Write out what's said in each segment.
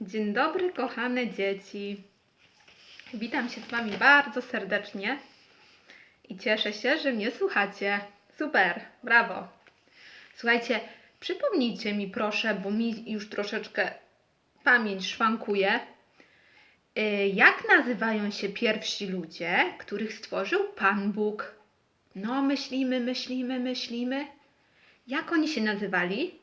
Dzień dobry, kochane dzieci. Witam się z Wami bardzo serdecznie i cieszę się, że mnie słuchacie. Super, brawo. Słuchajcie, przypomnijcie mi proszę, bo mi już troszeczkę pamięć szwankuje. y, Jak nazywają się pierwsi ludzie, których stworzył Pan Bóg? No, myślimy, myślimy, myślimy. Jak oni się nazywali?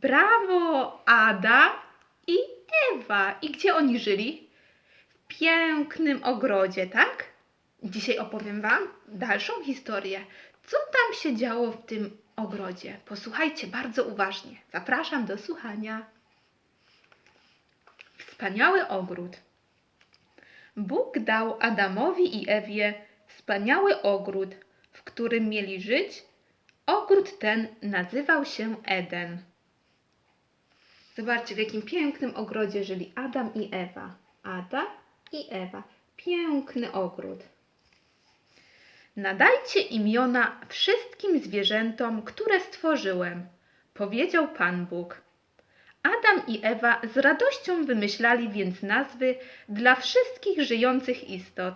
Brawo, Ada i Ewa. I gdzie oni żyli? W pięknym ogrodzie, tak? Dzisiaj opowiem Wam dalszą historię. Co tam się działo w tym ogrodzie? Posłuchajcie bardzo uważnie. Zapraszam do słuchania. Wspaniały ogród. Bóg dał Adamowi i Ewie wspaniały ogród, w którym mieli żyć. Ogród ten nazywał się Eden. Zobaczcie, w jakim pięknym ogrodzie żyli Adam i Ewa. Ada i Ewa. Piękny ogród. Nadajcie imiona wszystkim zwierzętom, które stworzyłem, powiedział Pan Bóg. Adam i Ewa z radością wymyślali więc nazwy dla wszystkich żyjących istot.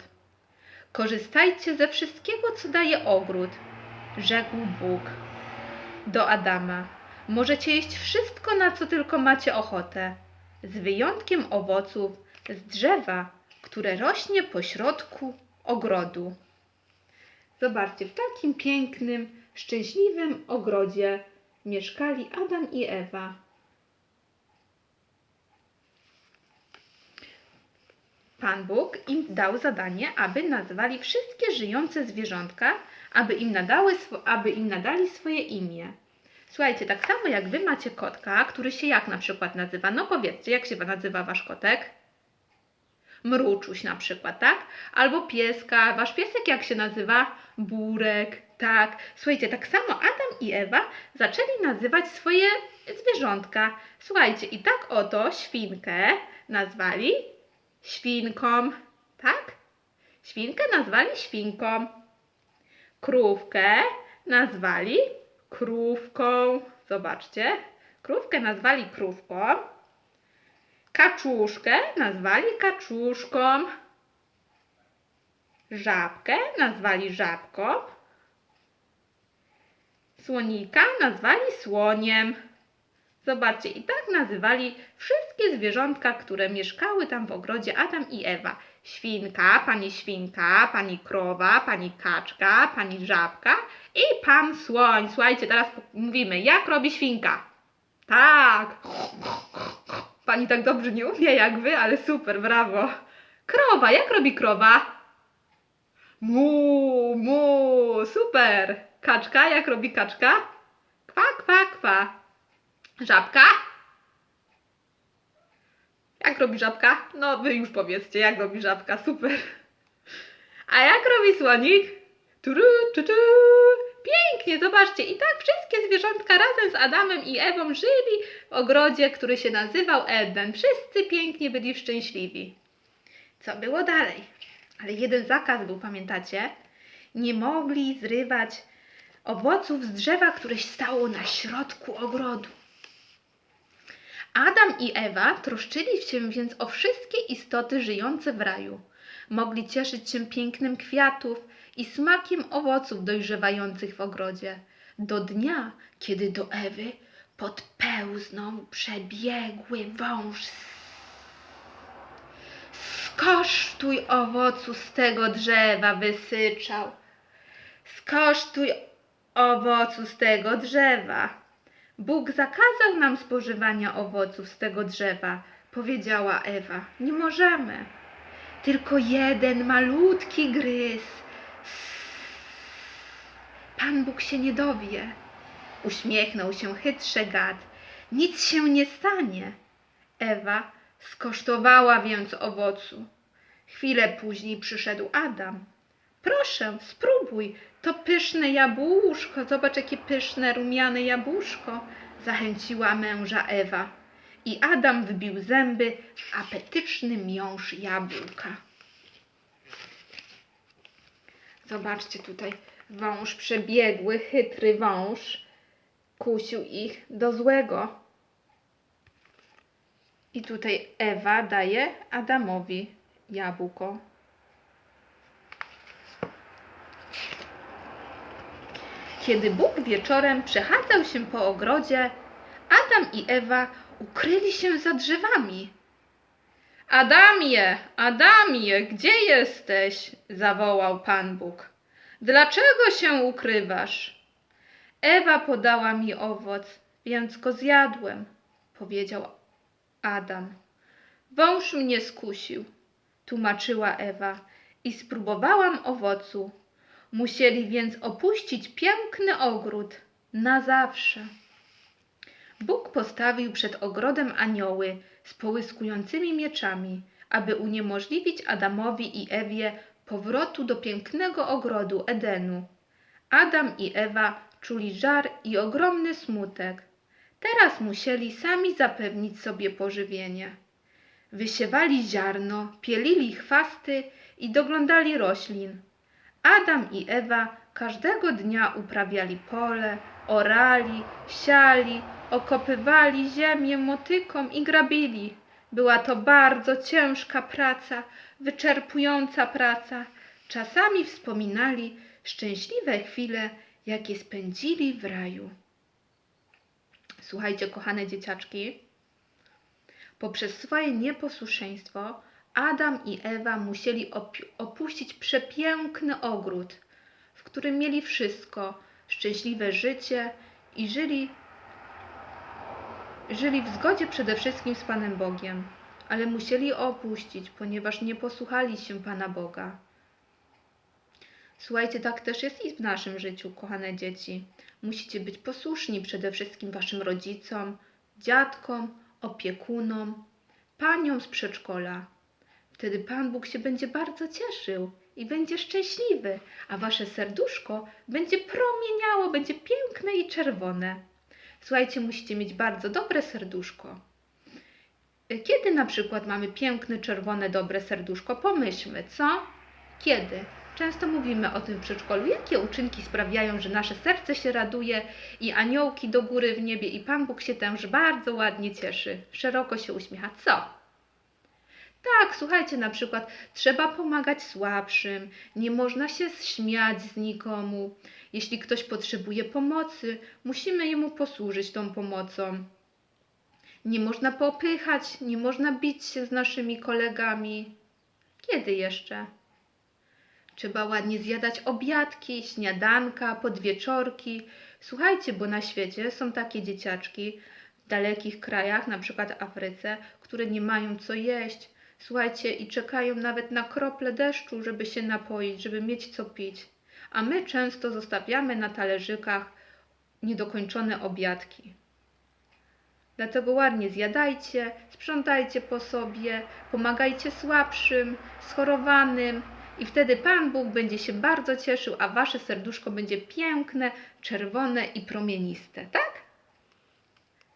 Korzystajcie ze wszystkiego, co daje ogród, rzekł Bóg do Adama. Możecie jeść wszystko, na co tylko macie ochotę, z wyjątkiem owoców z drzewa, które rośnie pośrodku ogrodu. Zobaczcie, w takim pięknym, szczęśliwym ogrodzie mieszkali Adam i Ewa. Pan Bóg im dał zadanie, aby nazwali wszystkie żyjące zwierzątka, aby im, nadały, aby im nadali swoje imię. Słuchajcie, tak samo jak wy macie kotka, który się jak na przykład nazywa? No powiedzcie, jak się nazywa wasz kotek? Mruczuś na przykład, tak? Albo pieska. Wasz piesek jak się nazywa? Burek, tak. Słuchajcie, tak samo Adam i Ewa zaczęli nazywać swoje zwierzątka. Słuchajcie, i tak oto świnkę nazwali świnką, tak? Świnkę nazwali świnką. Krówkę nazwali krówką. Zobaczcie. Krówkę nazwali krówką. Kaczuszkę nazwali kaczuszką. Żabkę nazwali żabką. Słonika nazwali słoniem. Zobaczcie, i tak nazywali wszystkie zwierzątka, które mieszkały tam w ogrodzie Adam i Ewa. Świnka, pani świnka, pani krowa, pani kaczka, pani żabka i pan słoń. Słuchajcie, teraz mówimy, jak robi świnka. Tak. Pani tak dobrze nie umie jak wy, ale super, brawo. Krowa, jak robi krowa? Mu, mu, super. Kaczka, jak robi kaczka? Kwa, kwa, kwa. Żabka? Jak robi żabka? No wy już powiedzcie, jak robi żabka, super. A jak robi słonik? Turu, tu, tu. Pięknie, zobaczcie. I tak wszystkie zwierzątka razem z Adamem i Ewą żyli w ogrodzie, który się nazywał Eden. Wszyscy pięknie byli szczęśliwi. Co było dalej? Ale jeden zakaz był, pamiętacie? Nie mogli zrywać owoców z drzewa, które stało na środku ogrodu. Adam i Ewa troszczyli się więc o wszystkie istoty żyjące w raju. Mogli cieszyć się pięknem kwiatów i smakiem owoców dojrzewających w ogrodzie. Do dnia, kiedy do Ewy podpełznął przebiegły wąż. Skosztuj owocu z tego drzewa, wysyczał. Skosztuj owocu z tego drzewa. Bóg zakazał nam spożywania owoców z tego drzewa, powiedziała Ewa. Nie możemy. Tylko jeden malutki gryz. Pan Bóg się nie dowie. Uśmiechnął się chytrze gad. Nic się nie stanie. Ewa skosztowała więc owocu. Chwilę później przyszedł Adam. Proszę, spróbuj. To pyszne jabłuszko. Zobacz, jakie pyszne, rumiane jabłuszko. Zachęciła męża Ewa. I Adam wbił zęby w apetyczny miąższ jabłka. Zobaczcie tutaj, wąż przebiegły, chytry wąż kusił ich do złego. I tutaj Ewa daje Adamowi jabłko. Kiedy Bóg wieczorem przechadzał się po ogrodzie, Adam i Ewa ukryli się za drzewami. Adamie, Adamie, gdzie jesteś? zawołał Pan Bóg. Dlaczego się ukrywasz? Ewa podała mi owoc, więc go zjadłem, powiedział Adam. Wąż mnie skusił, tłumaczyła Ewa, i spróbowałam owocu. Musieli więc opuścić piękny ogród na zawsze. Bóg postawił przed ogrodem anioły z połyskującymi mieczami, aby uniemożliwić Adamowi i Ewie powrotu do pięknego ogrodu Edenu. Adam i Ewa czuli żar i ogromny smutek. Teraz musieli sami zapewnić sobie pożywienie. Wysiewali ziarno, pielili chwasty i doglądali roślin. Adam i Ewa każdego dnia uprawiali pole, orali, siali, okopywali ziemię motyką i grabili. Była to bardzo ciężka praca, wyczerpująca praca. Czasami wspominali szczęśliwe chwile, jakie spędzili w raju. Słuchajcie, kochane dzieciaczki, poprzez swoje nieposłuszeństwo Adam i Ewa musieli opuścić przepiękny ogród, w którym mieli wszystko szczęśliwe życie i żyli, żyli w zgodzie przede wszystkim z Panem Bogiem, ale musieli opuścić, ponieważ nie posłuchali się Pana Boga. Słuchajcie, tak też jest i w naszym życiu, kochane dzieci. Musicie być posłuszni przede wszystkim waszym rodzicom, dziadkom, opiekunom, paniom z przedszkola. Wtedy Pan Bóg się będzie bardzo cieszył i będzie szczęśliwy, a wasze serduszko będzie promieniało, będzie piękne i czerwone. Słuchajcie, musicie mieć bardzo dobre serduszko. Kiedy na przykład mamy piękne, czerwone, dobre serduszko? Pomyślmy, co? Kiedy? Często mówimy o tym w przedszkolu. Jakie uczynki sprawiają, że nasze serce się raduje i aniołki do góry w niebie i Pan Bóg się też bardzo ładnie cieszy, szeroko się uśmiecha. Co? Tak, słuchajcie, na przykład trzeba pomagać słabszym, nie można się śmiać z nikomu. Jeśli ktoś potrzebuje pomocy, musimy jemu posłużyć tą pomocą. Nie można popychać, nie można bić się z naszymi kolegami. Kiedy jeszcze? Trzeba ładnie zjadać obiadki, śniadanka, podwieczorki. Słuchajcie, bo na świecie są takie dzieciaczki w dalekich krajach, na przykład Afryce, które nie mają co jeść. Słuchajcie, i czekają nawet na krople deszczu, żeby się napoić, żeby mieć co pić. A my często zostawiamy na talerzykach niedokończone obiadki. Dlatego ładnie zjadajcie, sprzątajcie po sobie, pomagajcie słabszym, schorowanym i wtedy Pan Bóg będzie się bardzo cieszył, a wasze serduszko będzie piękne, czerwone i promieniste, tak?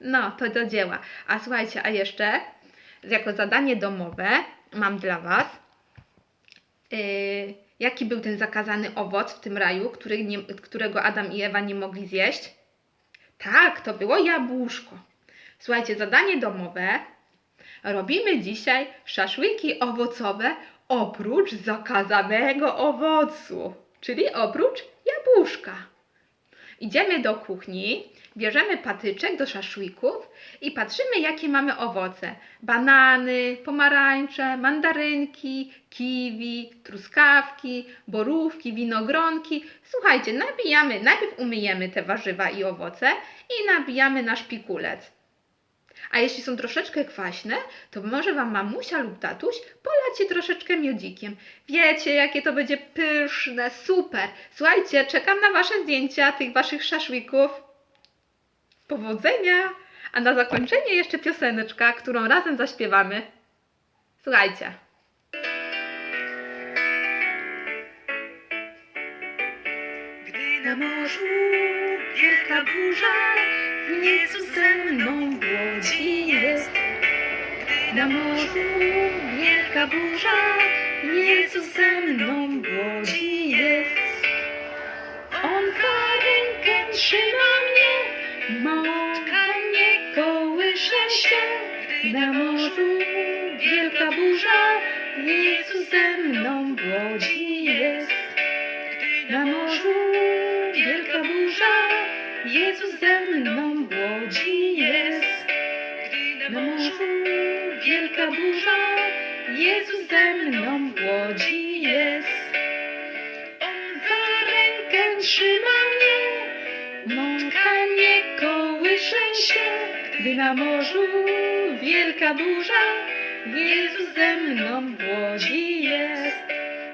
No, to do dzieła. A słuchajcie, a jeszcze jako zadanie domowe mam dla was, yy, jaki był ten zakazany owoc w tym raju, który nie, którego Adam i Ewa nie mogli zjeść? Tak, to było jabłuszko. Słuchajcie, zadanie domowe. Robimy dzisiaj szaszłyki owocowe oprócz zakazanego owocu, czyli oprócz jabłuszka. Idziemy do kuchni, bierzemy patyczek do szaszłyków i patrzymy, jakie mamy owoce. Banany, pomarańcze, mandarynki, kiwi, truskawki, borówki, winogronki. Słuchajcie, nabijamy, najpierw umyjemy te warzywa i owoce i nabijamy na szpikulec. A jeśli są troszeczkę kwaśne, to może Wam mamusia lub tatuś polać je troszeczkę miodzikiem. Wiecie, jakie to będzie pyszne, super. Słuchajcie, czekam na Wasze zdjęcia tych Waszych szaszłyków. Powodzenia! A na zakończenie jeszcze pioseneczka, którą razem zaśpiewamy. Słuchajcie. Gdy na morzu wielka burza, Jezus ze mną w łodzi jest. Gdy na morzu wielka burza, Jezus ze mną w łodzi jest. On za rękę trzyma mnie, mąka nie kołysze się. Na morzu wielka burza, Jezus ze mną w łodzi jest. Na morzu wielka burza, Jezus ze mną w łodzi jest. Na morzu wielka burza, Jezus ze mną w łodzi mąka nie kołysze się. Gdy na morzu wielka burza, Jezus ze mną w łodzi jest.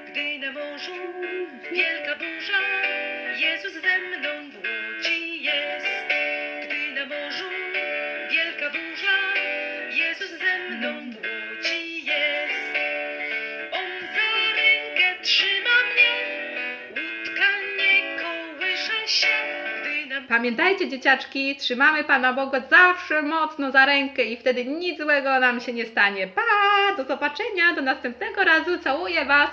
Gdy na morzu wielka burza, Jezus ze mną w łodzi jest. Gdy na morzu wielka burza, Jezus ze mną w łodzi Pamiętajcie, dzieciaczki, trzymamy Pana Boga zawsze mocno za rękę i wtedy nic złego nam się nie stanie. Pa! Do zobaczenia, do następnego razu. Całuję Was.